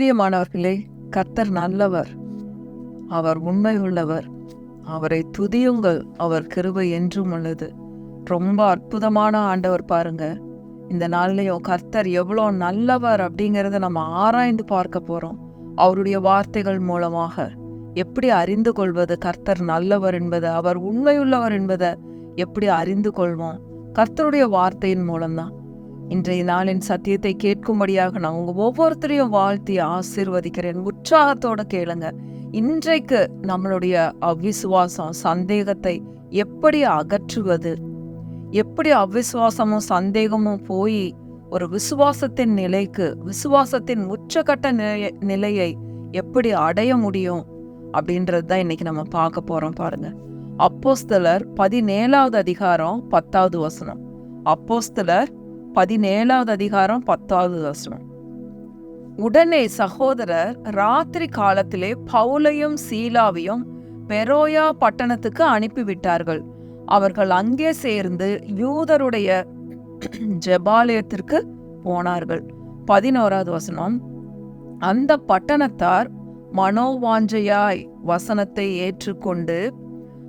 பிரியமானவர்களே கர்த்தர் நல்லவர். அவர் உண்மை உள்ளவர் அவரை துதியுங்கள் அவர் கிருபை என்றும் உள்ளது. ரொம்ப அற்புதமான ஆண்டவர் பாருங்க. இந்த நாள்லையும் கர்த்தர் எவ்வளோ நல்லவர் அப்படிங்கிறத நம்ம ஆராய்ந்து பார்க்க போகிறோம் அவருடைய வார்த்தைகள் மூலமாக. எப்படி அறிந்து கொள்வது கர்த்தர் நல்லவர் என்பதை அவர் உண்மையுள்ளவர் என்பதை எப்படி அறிந்து கொள்வோம்? கர்த்தருடைய வார்த்தையின் மூலம்தான். இன்றைய நாளின் சத்தியத்தை கேட்கும்படியாக நான் உங்க ஒவ்வொருத்தரையும் வாழ்த்தி ஆசிர்வதிக்கிறேன். உற்சாகத்தோட கேளுங்க. இன்றைக்கு நம்மளுடைய அவிசுவாசம் சந்தேகத்தை எப்படி அகற்றுவது? எப்படி அவிசுவாசமும் சந்தேகமும் போய் ஒரு விசுவாசத்தின் நிலைக்கு விசுவாசத்தின் உச்சகட்ட நிலைய- நிலையை எப்படி அடைய முடியும்? அப்படின்றது தான் இன்னைக்கு நம்ம பார்க்க போறோம் பாருங்க. அப்போஸ்தலர் பதினேழாவது அதிகாரம் பத்தாவது வசனம். அப்போஸ்தலர் பதினேழாவது அதிகாரம் பத்தாவது வசனம். உடனே சகோதரர் ராத்திரி காலத்திலே பவுலையும் சீலாவையும் பெரோயா பட்டணத்துக்கு அனுப்பிவிட்டார்கள். அவர்கள் அங்கே சேர்ந்து யூதருடைய ஜெபாலயத்திற்கு போனார்கள். பதினோராவது வசனம். அந்த பட்டணத்தார் மனோவாஞ்சையாய் வசனத்தை ஏற்றுக்கொண்டு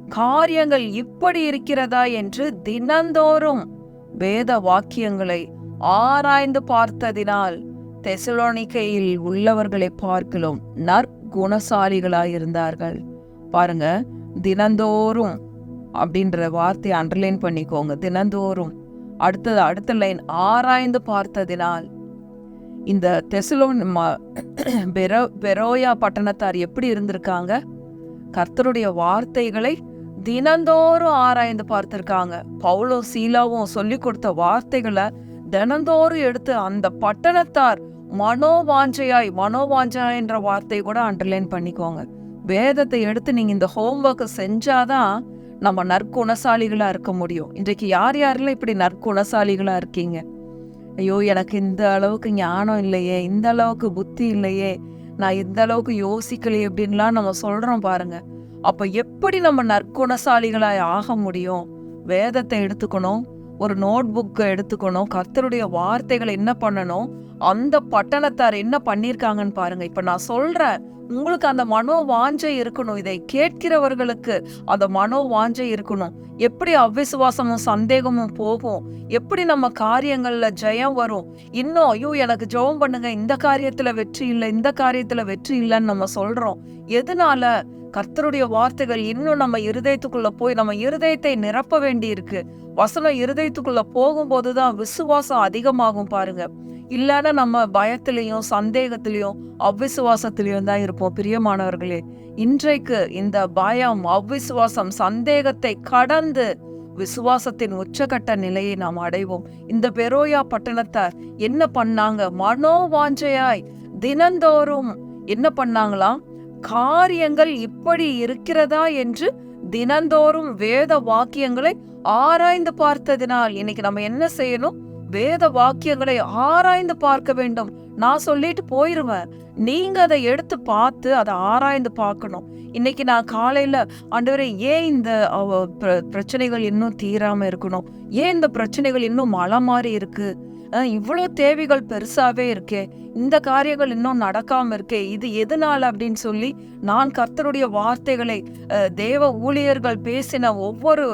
காரியங்கள் இப்படி இருக்கிறதா? என்று தினந்தோறும் வேத வாக்கியங்களை ஆராய்ந்து பார்த்ததினால் தெசலோனிக்கையில் உள்ளவர்களை பார்க்கிலும் நற்குணசாலிகளாயிருந்தார்கள். பாருங்க தினந்தோறும் அப்படின்ற வார்த்தையை அண்டர்லைன் பண்ணிக்கோங்க. தினந்தோறும். அடுத்தது அடுத்த லைன் ஆராய்ந்து பார்த்ததினால். இந்த தெசலோன் ம- பெரோ பெரோயா பட்டணத்தார் எப்படி இருந்திருக்காங்க? கர்த்தருடைய வார்த்தைகளை தினந்தோறும் ஆராய்ந்து பார்த்திருக்காங்க. பவுலும் சீலாவும் சொல்லி கொடுத்த வார்த்தைகளை தினந்தோறும் எடுத்து அந்த பட்டணத்தார் மனோவாஞ்சையாய் மனோவாஞ்சையாய் என்ற வார்த்தையை கூட அண்டர்லைன் பண்ணிக்கோங்க. வேதத்தை எடுத்து நீங்கள் இந்த ஹோம்ஒர்க்கை செஞ்சாதான் நம்ம நற்குணசாலிகளாக இருக்க முடியும். இன்றைக்கு யார் யாரெல்லாம் இப்படி நற்குணசாலிகளாக இருக்கீங்க? ஐயோ எனக்கு இந்த அளவுக்கு ஞானம் இல்லையே இந்த அளவுக்கு புத்தி இல்லையே நான் இந்த அளவுக்கு யோசிக்கலையே அப்படின்லாம் நம்ம சொல்கிறோம் பாருங்கள் அப்ப எப்படி நம்ம நற்குணசாலிகளாய் ஆக முடியும்? வேதத்தை எடுத்துக்கணும் ஒரு நோட் புக்கை எடுத்துக்கணும் கர்த்தருடைய வார்த்தைகளை என்ன பண்ணணும் அந்த பட்டணத்தார் என்ன பண்ணியிருக்காங்கன்னு பாருங்க. இப்ப நான் சொல்றேன் உங்களுக்கு அந்த மனோ வாஞ்சை இருக்கணும் இதை கேட்கிறவர்களுக்கு அந்த மனோ வாஞ்சை இருக்கணும். எப்படி அவ்விசுவாசமும் சந்தேகமும் போகும்? எப்படி நம்ம காரியங்கள்ல ஜெயம் வரும்? இன்னும் ஐயோ எனக்கு ஜெபம் பண்ணுங்க இந்த காரியத்துல வெற்றி இல்லை இந்த காரியத்துல வெற்றி இல்லைன்னு நம்ம சொல்றோம். எதனால? கர்த்தருடைய வார்த்தைகள் இன்னும் நம்ம இருதயத்துக்குள்ள போய் நம்ம இருதயத்தை நிரப்ப வேண்டி இருக்கு வசனம் இருதயத்துக்குள்ள போகும்போதுதான் விசுவாசம் அதிகமாகும் பாருங்க. இல்லைன்னா நம்ம பயத்திலையும் சந்தேகத்திலையும் அவ்விசுவாசத்திலையும் தான் இருப்போம். பிரியமானவர்களே இன்றைக்கு இந்த பயம் அவ்விசுவாசம் சந்தேகத்தை கடந்து விசுவாசத்தின் உச்சகட்ட நிலையை நாம் அடைவோம். இந்த பெரோயா பட்டணத்தார் என்ன பண்ணாங்க? மனோவாஞ்சையாய் தினந்தோறும் என்ன பண்ணாங்களாம்? காரியங்கள் இப்படி இருக்கிறதா என்று தினந்தோறும் வேத வாக்கியங்களை ஆராய்ந்து பார்த்ததினால் இன்னைக்கு நம்ம என்ன செய்யணும்? வேத வாக்கியங்களை ஆராய்ந்து பார்க்க வேண்டும். நான் சொல்லிட்டு போயிருவேன். நீங்க அதை எடுத்து பார்த்து அதை ஆராய்ந்து பார்க்கணும். இன்னைக்கு நான் காலையில ஆண்டவரே ஏன் இந்த பிரச்சனைகள் இன்னும் தீராம இருக்கணும்? ஏன் இந்த பிரச்சனைகள் இன்னும் மழை மாதிரி இருக்கு? இவ்வளோ தேவைகள் பெருசாவே இருக்கே. இந்த காரியங்கள் இன்னும் நடக்காம இருக்கே. இது எதனால அப்படின்னு சொல்லி நான் கர்த்தருடைய வார்த்தைகளை தேவ ஊழியர்கள் பேசின ஒவ்வொரு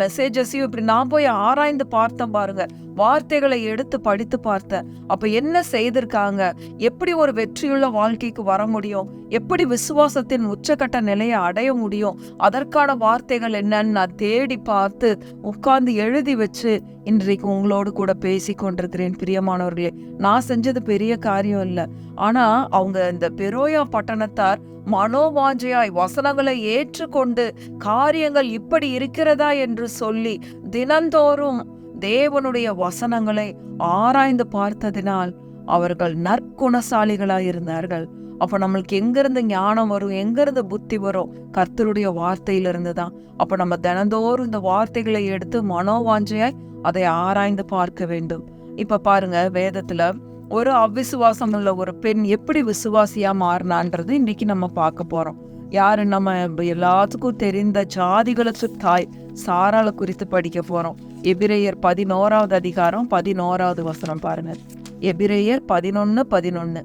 மெசேஜஸையும் இப்படி நான் போய் ஆராய்ந்து பார்த்தேன் பாருங்க. வார்த்தைகளை எடுத்து படித்து பார்த்தேன் அப்ப என்ன செய்திருக்காங்க? எப்படி ஒரு வெற்றியுள்ள வாழ்க்கைக்கு வர முடியும்? எப்படி விசுவாசத்தின் உச்சக்கட்ட நிலையை அடைய முடியும்? அதற்கான வார்த்தைகள் என்னன்னு நான் தேடி பார்த்து உட்கார்ந்து எழுதி வச்சு இன்றைக்கு உங்களோடு கூட பேசி கொண்டிருக்கிறேன் பிரியமானவர்களே. நான் செஞ்சது பெரிய காரியம் இல்லை. ஆனா அவங்க இந்த பெரோயா பட்டணத்தார் மனோவாஞ்சையாய் வசனங்களை ஏற்றுக்கொண்டு காரியங்கள் இப்படி இருக்கிறதா என்று சொல்லி தினந்தோறும் தேவனுடைய வசனங்களை ஆராய்ந்து பார்த்ததினால் அவர்கள் நற்குணசாலிகளாக இருந்தார்கள் அப்ப நம்மளுக்கு எங்கேருந்து ஞானம் வரும் எங்கேருந்து புத்தி வரும்? கர்த்தருடைய வார்த்தையிலிருந்து தான் அப்ப நம்ம தினந்தோறும் இந்த வார்த்தைகளை எடுத்து மனோவாஞ்சையாய் அதை ஆராய்ந்து பார்க்க வேண்டும். இப்ப பாருங்க வேதத்துல ஒரு அவ்விசுவாசம் உள்ள ஒரு பெண் எப்படி விசுவாசியா மாறினான்றது இன்னைக்கு நம்ம பார்க்க போறோம். யாரு நம்ம எல்லாத்துக்கும் தெரிந்த ஜாதிகளுக்கு தாய் சாரால குறித்து படிக்க போறோம். எபிரேயர் பதினோராவது அதிகாரம் பதினோராவது வசனம் பாருங்க. எபிரேயர் பதினொன்னு பதினொன்னு.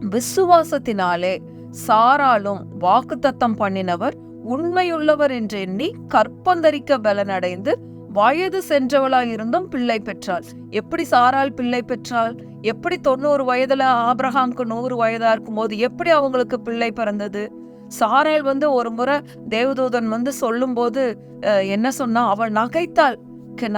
விசுவாசத்தினாலே சாராலும் வாக்குத்தத்தம் பண்ணினவர் உண்மையுள்ளவர் என்று எண்ணி கற்பந்தரிக்க பலனடைந்து வயது சென்றவளாய் இருந்தும் பிள்ளை பெற்றாள். எப்படி சாரால் பிள்ளை பெற்றாள்? எப்படி தொண்ணூறு வயதுல ஆப்ரஹாம்க்கு நூறு வயதா இருக்கும்போது எப்படி அவங்களுக்கு பிள்ளை பிறந்தது? சாரால் வந்து ஒரு முறை தேவதூதன் வந்து சொல்லும்போது என்ன சொன்னா? அவள் நகைத்தாள்.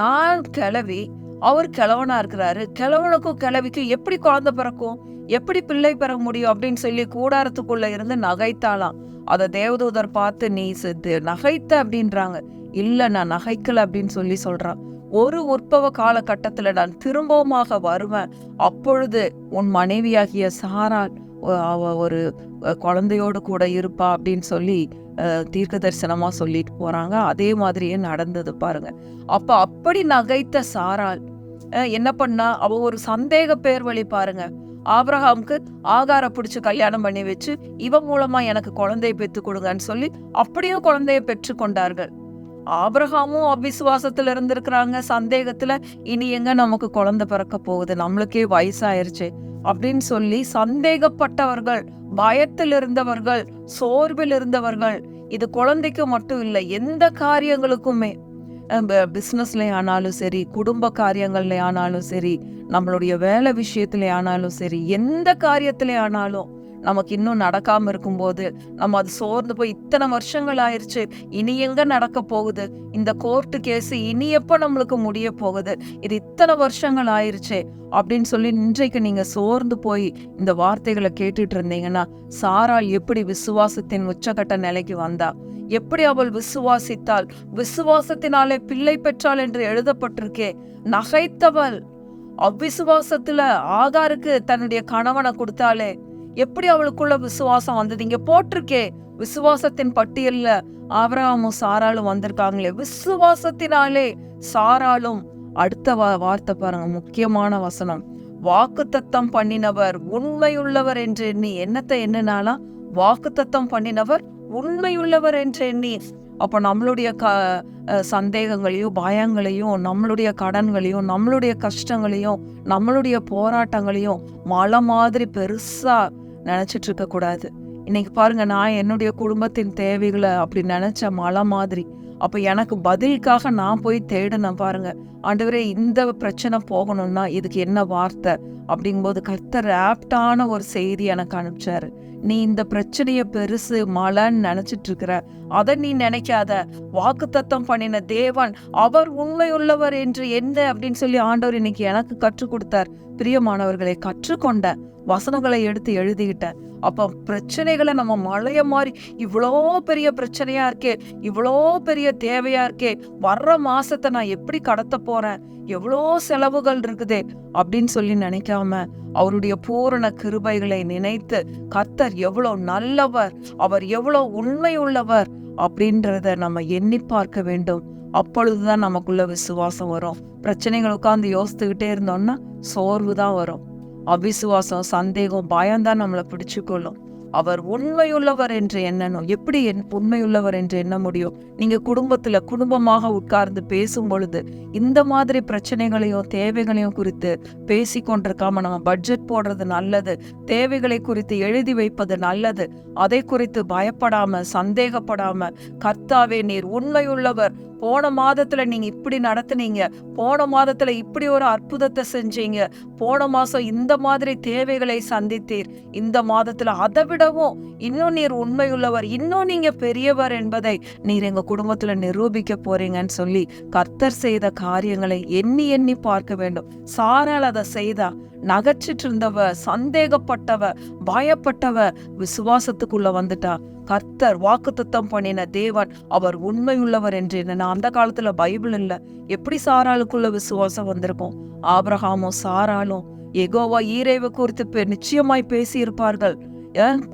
நான் கிளவி அவர் கிழவனா இருக்கிறாரு. கிழவனுக்கும் கிளவிக்கும் எப்படி குழந்தை பிறக்கும்? எப்படி பிள்ளை பெற முடியும்? அப்படின்னு சொல்லி கூடாரத்துக்குள்ள இருந்து நகைத்தாளாம். அதை தேவதூதர் பார்த்து நீ சித்து நகைத்த அப்படின்றாங்க. இல்லை நான் நகைக்கல அப்படின்னு சொல்லி சொல்றான். ஒரு உற்பவ காலகட்டத்தில் நான் திரும்பவுமாக வருவேன். அப்பொழுது உன் மனைவியாகிய சாரால் அவ ஒரு குழந்தையோடு கூட இருப்பா அப்படின்னு சொல்லி தீர்க்க தரிசனமாக சொல்லிட்டு போகிறாங்க அதே மாதிரியே நடந்தது பாருங்க. அப்போ அப்படி நகைத்த சாரால் என்ன பண்ணா? அவ ஒரு சந்தேக பேர் வழி பாருங்க. ஆப்ரஹாமுக்கு ஆகார பிடிச்சி கல்யாணம் பண்ணி வச்சு இவன் மூலமா எனக்கு குழந்தையை பெற்று கொடுங்கன்னு சொல்லி அப்படியும் குழந்தையை பெற்று கொண்டார்கள். ஆப்ரஹாமும் அவிசுவாசத்துல இருந்திருக்கிறாங்க. சந்தேகத்துல இனி எங்க நமக்கு குழந்தை பிறக்க போகுது? நம்மளுக்கே வயசாயிருச்சு. அப்படின்னு சொல்லி சந்தேகப்பட்டவர்கள் பயத்தில் இருந்தவர்கள் சோர்வில் இருந்தவர்கள் இது குழந்தைக்கு மட்டும் இல்லை எந்த காரியங்களுக்குமே. பிஸ்னஸ்லே ஆனாலும் சரி குடும்ப காரியங்கள்ல ஆனாலும் சரி நம்மளுடைய வேலை விஷயத்துல ஆனாலும் சரி எந்த காரியத்திலே ஆனாலும் நமக்கு இன்னும் நடக்காமல் இருக்கும்போது நம்ம அது சோர்ந்து போய் இத்தனை வருஷங்கள் ஆயிடுச்சு இனி எங்கே நடக்க போகுது? இந்த கோர்ட்டு கேஸ் இனி எப்போ நம்மளுக்கு முடிய போகுது? இது இத்தனை வருஷங்கள் ஆயிருச்சே அப்படின்னு சொல்லி இன்றைக்கு நீங்கள் சோர்ந்து போய் இந்த வார்த்தைகளை கேட்டுட்டு இருந்தீங்கன்னா சாரால் எப்படி விசுவாசத்தின் உச்சகட்ட நிலைக்கு வந்தா? எப்படி அவள் விசுவாசித்தாள்? விசுவாசத்தினாலே பிள்ளை பெற்றாள் என்று எழுதப்பட்டிருக்கே நகைத்தவள். அவ்விசுவாசத்துல ஆகாருக்கு தன்னுடைய கணவனை கொடுத்தாலே எப்படி அவளுக்குள்ள விசுவாசம் வந்தது? இங்க போட்டிருக்கே. விசுவாசத்தின் பட்டியல்ல ஆபிரகாமும் சாராலும் வந்திருக்காங்களே. விசுவாசத்தினாலே சாராலும் அடுத்த வார்த்தை பாருங்க. முக்கியமான வசனம். வாக்குத்தத்தம் பண்ணினவர் உண்மையுள்ளவர் என்று எண்ணி என்னத்தை எண்ணினாலாம் வாக்குத்தத்தம் பண்ணினவர் உண்மையுள்ளவர் என்று எண்ணி. அப்ப நம்மளுடைய க சந்தேகங்களையும் பயங்களையும் நம்மளுடைய கடன்களையும் நம்மளுடைய கஷ்டங்களையும் நம்மளுடைய போராட்டங்களையும் மலை மாதிரி பெருசா நினைச்சிட்டு இருக்கக்கூடாது இன்னைக்கு பாருங்க நான் என்னுடைய குடும்பத்தின் தேவைகளை அப்படி நினைச்ச மழை மாதிரி. அப்ப எனக்கு பதிலுக்காக நான் போய் தேடினேன் பாருங்க ஆண்டவரே இந்த பிரச்சனை போகணும்னா இதுக்கு என்ன வார்த்தை? அப்படிங்கும்போது கர்த்தர் ஆப்டான ஒரு செய்தி எனக்கு அனுப்பிச்சாரு. நீ இந்த பிரச்சனைய பெருசு மழைன்னு நினைச்சிட்டு இருக்கிற அதை நீ நினைக்காத. வாக்குத்தத்தம் பண்ணின தேவன் அவர் உண்மையுள்ளவர் என்று என்ன அப்படின்னு சொல்லி ஆண்டவர் இன்னைக்கு எனக்கு கற்றுக் கொடுத்தார். பிரியமானவர்களை கற்றுக்கொண்ட வசனங்களை எடுத்து எழுதிக்கிட்டேன். அப்போ பிரச்சனைகளை நம்ம மழைய மாதிரி இவ்வளோ பெரிய பிரச்சனையா இருக்கே இவ்வளோ பெரிய தேவையா இருக்கே வர்ற மாசத்தை நான் எப்படி கடத்த போறேன் எவ்வளோ செலவுகள் இருக்குதே அப்படின்னு சொல்லி நினைக்காம அவருடைய பூரண கிருபைகளை நினைத்து கர்த்தர் எவ்வளவு நல்லவர் அவர் எவ்வளோ உண்மை உள்ளவர் அப்படின்றத நம்ம எண்ணி பார்க்க வேண்டும். அப்பொழுதுதான் நமக்குள்ள விசுவாசம் வரும். பிரச்சனைகள் உட்காந்து யோசித்துக்கிட்டே இருந்தோம்னா சோர்வு தான் வரும். அவிசுவாசம் சந்தேகம் பயம்தான் நம்மளை பிடிச்சுக்கொள்ளும். அவர் உண்மையுள்ளவர் என்று எண்ணணும். எப்படி என் உண்மையுள்ளவர் என்று எண்ண முடியும்? நீங்க குடும்பத்துல குடும்பமாக உட்கார்ந்து பேசும் பொழுது இந்த மாதிரி பிரச்சனைகளையும் தேவைகளையும் குறித்து பேசி கொண்டிருக்காம நம்ம பட்ஜெட் போடுறது நல்லது. தேவைகளை குறித்து எழுதி வைப்பது நல்லது. அதை குறித்து பயப்படாம சந்தேகப்படாம கர்த்தாவே நீர் உண்மையுள்ளவர் போன மாதத்துல நீங்க இப்படி நடத்துனீங்க. போன மாதத்துல இப்படி ஒரு அற்புதத்தை செஞ்சீங்க. போன மாசம் இந்த மாதிரி தேவைகளை சந்தித்தீர். இந்த மாதத்துல அதை விடவும் இன்னும் நீர் உண்மையுள்ளவர் இன்னும் நீங்க பெரியவர் என்பதை நீர் எங்க குடும்பத்துல நிரூபிக்க போறீங்கன்னு சொல்லி கர்த்தர் செய்த காரியங்களை எண்ணி எண்ணி பார்க்க வேண்டும். சாரால் அதை செய்தா நகைச்சிட்டு இருந்தவ சந்தேகப்பட்டவ பயப்பட்டவ விசுவாசத்துக்குள்ள வந்துட்டா. கர்த்தர் வாக்குத்தத்தம் பண்ணின தேவன் அவர் உண்மையுள்ளவர் என்று என்ன அந்த காலத்துல பைபிள் இல்ல. எப்படி சாராளுக்குள்ள விசுவாசம் வந்திருக்கும்? ஆபிரகாமும் சாராலும் எகோவா ஈரேவை குறித்து பெ- நிச்சயமாய் பேசி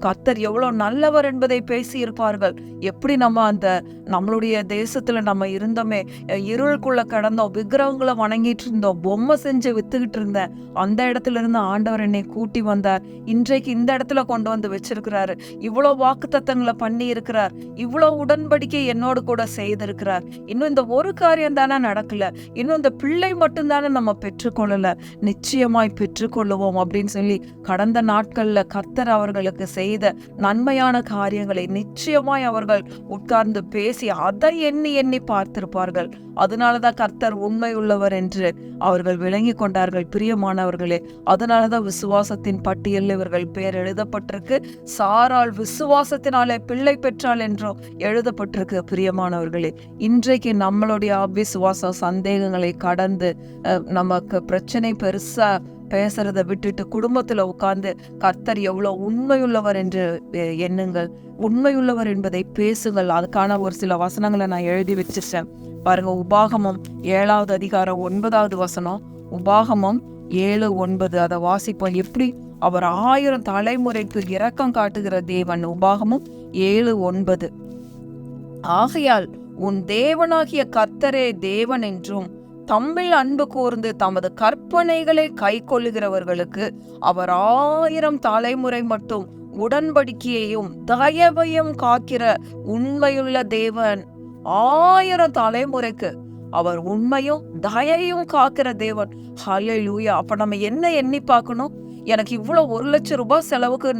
கத்தர் எவ்வளோ நல்லவர் என்பதை பேசி இருப்பார்கள் எப்படி நம்ம அந்த நம்மளுடைய தேசத்துல நம்ம இருந்தோமே இருளுக்குள்ளே இருளுக்குள்ள கடந்தோம் விக்கிரகங்களை வணங்கிட்டு இருந்தோம் பொம்மை செஞ்சு வித்துக்கிட்டு இருந்தேன். அந்த இடத்துல இருந்து ஆண்டவர் என்னை கூட்டி வந்தார். இன்றைக்கு இந்த இடத்துல கொண்டு வந்து வச்சிருக்கிறாரு. இவ்வளவு வாக்குத்தத்தங்களை பண்ணி இருக்கிறார் இவ்வளோ உடன்படிக்கை என்னோடு கூட செய்திருக்கிறார். இன்னும் இந்த ஒரு காரியம் தானே நடக்கல. இன்னும் இந்த பிள்ளை மட்டும்தானே நம்ம பெற்றுக்கொள்ளல. நிச்சயமாய் பெற்றுக்கொள்ளுவோம் அப்படின்னு சொல்லி கடந்த நாட்கள்ல கர்த்தர் அவர்களுக்கு செய்த நன்மையான காரியங்களை நிச்சயமாய் அவர்கள் உட்கார்ந்து பேசி அதை எண்ணி எண்ணி பார்த்திருப்பார்கள். அதனாலதான் கர்த்தர் உண்மை உள்ளவர் என்று அவர்கள் விளங்கி கொண்டார்கள். பிரியமானவர்களே அதனாலதான் விசுவாசத்தின் பட்டியலில் இவர்கள் பெயர் எழுதப்பட்டிருக்கு. சாரால் விசுவாசத்தினாலே பிள்ளை பெற்றால் என்றும் எழுதப்பட்டிருக்கு. பிரியமானவர்களே இன்றைக்கு நம்மளுடைய அவிசுவாச சந்தேகங்களை கடந்து அஹ், நமக்கு பிரச்சனை பெருசா பேசுறத விட்டுட்டு குடும்பத்துல உட்கார்ந்து கர்த்தர் எவ்வளவு உண்மையுள்ளவர் என்று எண்ணுங்கள். உண்மையுள்ளவர் என்பதை பேசுங்கள். அதுக்கான ஒரு சில வசனங்களை நான் எழுதி வச்சிருச்சேன் பாருங்க உபாகமம் ஏழாவது அதிகாரம் ஒன்பதாவது வசனம். உபாகமம் ஏழு ஒன்பது அதை வாசிப்போம். எப்படி? அவர் ஆயிரம் தலைமுறைக்கு இரக்கம் காட்டுகிற தேவன். உபாகமம் ஏழு ஒன்பது. ஆகையால் உன் தேவனாகிய கர்த்தரே தேவன் என்றும் தம்மில் அன்பு கூர்ந்து தமது கற்பனைகளை கை கொள்ளுகிறவர்களுக்கு அவர் ஆயிரம் தலைமுறை மட்டும் உடன்படிக்கையையும் தயவையும் காக்கிற உண்மையுள்ள தேவன். ஆயிரம் தலைமுறைக்கு அவர் உண்மையும் தயையும் காக்கிற தேவன். ஹalleluya. அப்ப நம்ம என்ன எண்ணி பார்க்கணும்? எனக்கு இவ்வளோ ஒரு லட்சம் ரூபாய் செலவுக்கு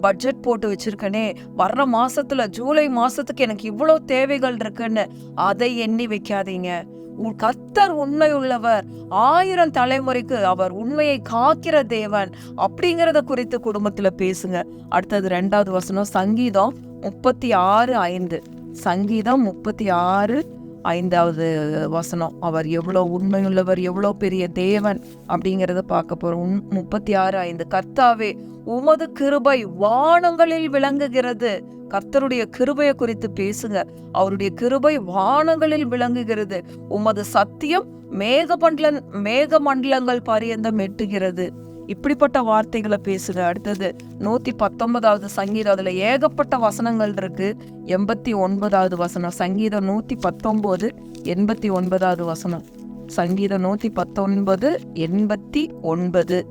பட்ஜெட் போட்டு வச்சிருக்கனே. வர்ற மாசத்துல ஜூலை மாசத்துக்கு எனக்கு இவ்வளோ தேவைகள் இருக்குன்னு அதை எண்ணி வைக்காதீங்க. உன் கர்த்தர் உண்மையுள்ளவர் ஆயிரம் தலைமுறைக்கு அவர் உண்மையை காக்கிற தேவன். அப்படிங்கிறத குறித்து குடும்பத்துல பேசுங்க. அடுத்தது ரெண்டாவது வசனம் சங்கீதம் முப்பத்தி ஆறு ஐந்து. சங்கீதம் முப்பத்தி ஆறு ஐந்தாவது வசனம். அவர் எவ்வளோ உண்மையுள்ளவர் எவ்வளோ பெரிய தேவன் அப்படிங்கிறத பார்க்க போகிறோம் முப்பத்தி ஆறு ஐந்து. கர்த்தாவே உமது கிருபை வானங்களில் விளங்குகிறது. கர்த்தருடைய கிருபையை குறித்து பேசுங்க. அவருடைய கிருபை வானங்களில் விளங்குகிறது. உமது சத்தியம் மேகமண்டல மேகமண்டலங்கள் பரியந்தம் எட்டுகிறது. இப்படிப்பட்ட வார்த்தைகளை பேசுங்க. அடுத்தது நூத்தி பத்தொன்பதாவது சங்கீதம். அதுல ஏகப்பட்ட வசனங்கள் இருக்கு. எண்பத்தி ஒன்பதாவது வசனம். சங்கீதம் நூத்தி பத்தொன்பது எண்பத்தி ஒன்பதாவது வசனம். சங்கீதம் நூத்தி பத்தொன்பது எண்பத்தி ஒன்பது.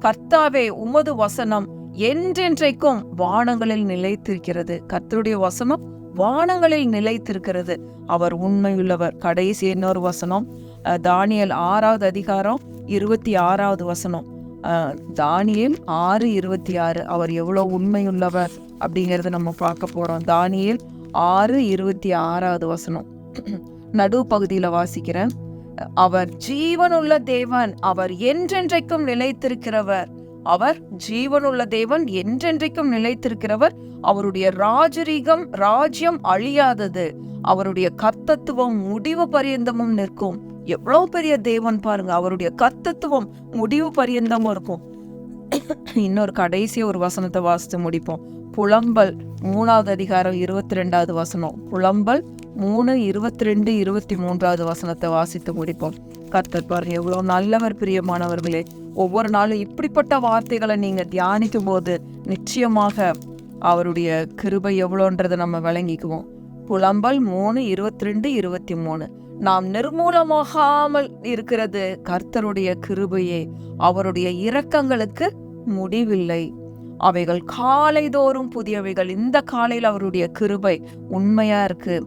கர்த்தாவே உமது வசனம் என்றென்றைக்கும் வானங்களில் நிலைத்திருக்கிறது. கர்த்தருடைய வசனம் வானங்களில் நிலைத்திருக்கிறது. அவர் உண்மையுள்ளவர். கடைசி இன்னொரு வசனம். தானியல் ஆறாவது அதிகாரம் இருபத்தி ஆறாவது வசனம். தானியல் ஆறு இருபத்தி ஆறு. அவர் எவ்வளோ உண்மையுள்ளவர் அப்படிங்கிறத நம்ம பார்க்க போகிறோம் தானியல் ஆறு இருபத்தி ஆறாவது வசனம். நடு பகுதியில் வாசிக்கிறேன். அவர் ஜீவனுள்ள தேவன். அவர் என்றென்றைக்கும் நிலைத்திருக்கிறவர். அவர் ஜீவனுள்ள தேவன் என்றென்றைக்கும் நிலைத்திருக்கிறவர். அவருடைய ராஜரீகம் ராஜ்யம் அழியாதது. அவருடைய கர்த்தத்துவம் முடிவு பரியந்தமும் நிற்கும். எவ்வளவு பெரிய தேவன் பாருங்க அவருடைய கர்த்தத்துவம் முடிவு பரியந்தமும் இருக்கும். இன்னொரு கடைசி ஒரு வசனத்தை வாசித்து முடிப்போம். புலம்பல் மூணாவது அதிகாரம் இருபத்தி ரெண்டாவது வசனம். புலம்பல் மூணு இருபத்தி ரெண்டு இருபத்தி மூன்றாவது வசனத்தை வாசித்து முடிப்போம். கர்த்தர் பாருங்க எவ்வளோ நல்லவர் பிரியமானவர்களே. ஒவ்வொரு நாளும் இப்படிப்பட்ட வார்த்தைகளை நீங்கள் தியானிக்கும் போது நிச்சயமாக அவருடைய கிருபை எவ்வளோன்றதை நம்ம விளங்கிக்குவோம். புலம்பல் மூணு இருபத்தி ரெண்டு இருபத்தி மூணு நாம் நிர்மூலமாகாமல் இருக்கிறது கர்த்தருடைய கிருபையே. அவருடைய இரக்கங்களுக்கு முடிவில்லை. அவைகள் காலைதோறும் புதியவைகள். இந்த காலையில் அவருடைய கிருபை உண்மையா இருக்கு?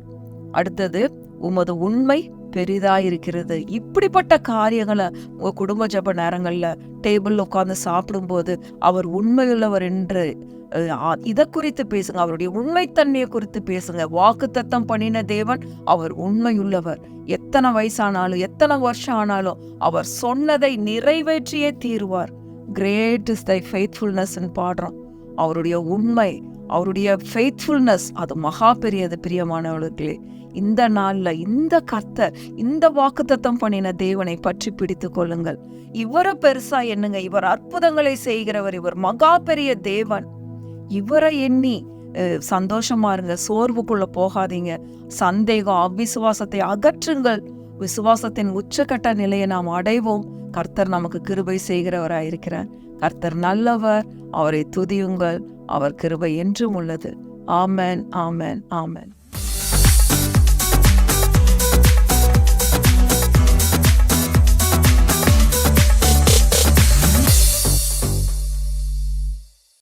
அடுத்தது உமது உண்மை பெரிதா இருக்கிறது இப்படிப்பட்ட காரியங்களை உங்கள் குடும்ப ஜப நேரங்கள்ல டேபிள் உட்கார்ந்து சாப்பிடும்போது அவர் உண்மையுள்ளவர் என்று இதை குறித்து பேசுங்க. அவருடைய உண்மைத்தன்மையை குறித்து பேசுங்க. வாக்கு தத்தம் பண்ணின தேவன் அவர் உண்மையுள்ளவர். எத்தனை வயசானாலும் எத்தனை வருஷம் ஆனாலும் அவர் சொன்னதை நிறைவேற்றியே தீருவார். கிரேட் இஸ் தை ஃபெய்த்ஃபுல்னஸ்ன்னு பாடுறோம். அவருடைய உண்மை அவருடைய ஃபெய்த்ஃபுல்னஸ் அது மகா பெரியது பிரியமானவர்களே. இந்த நாள்ல இந்த கர்த்தர் இந்த வாக்குத்தத்தம் பண்ணின தேவனை பற்றி பிடித்து கொள்ளுங்கள். இவரை பெருசா என்னங்க இவர் அற்புதங்களை செய்கிறவர். இவர் மகா பெரிய தேவன். இவரை எண்ணி சந்தோஷமா இருங்க. சோர்வுக்குள்ள போகாதீங்க. சந்தேகம் அவிசுவாசத்தை அகற்றுங்கள். விசுவாசத்தின் உச்சக்கட்ட நிலையை நாம் அடைவோம். கர்த்தர் நமக்கு கிருபை செய்கிறவராயிருக்கிறார் கர்த்தர் நல்லவர். அவரை துதியுங்கள். அவர் கிருபை என்றும் உள்ளது. ஆமன் ஆமன் ஆமன்.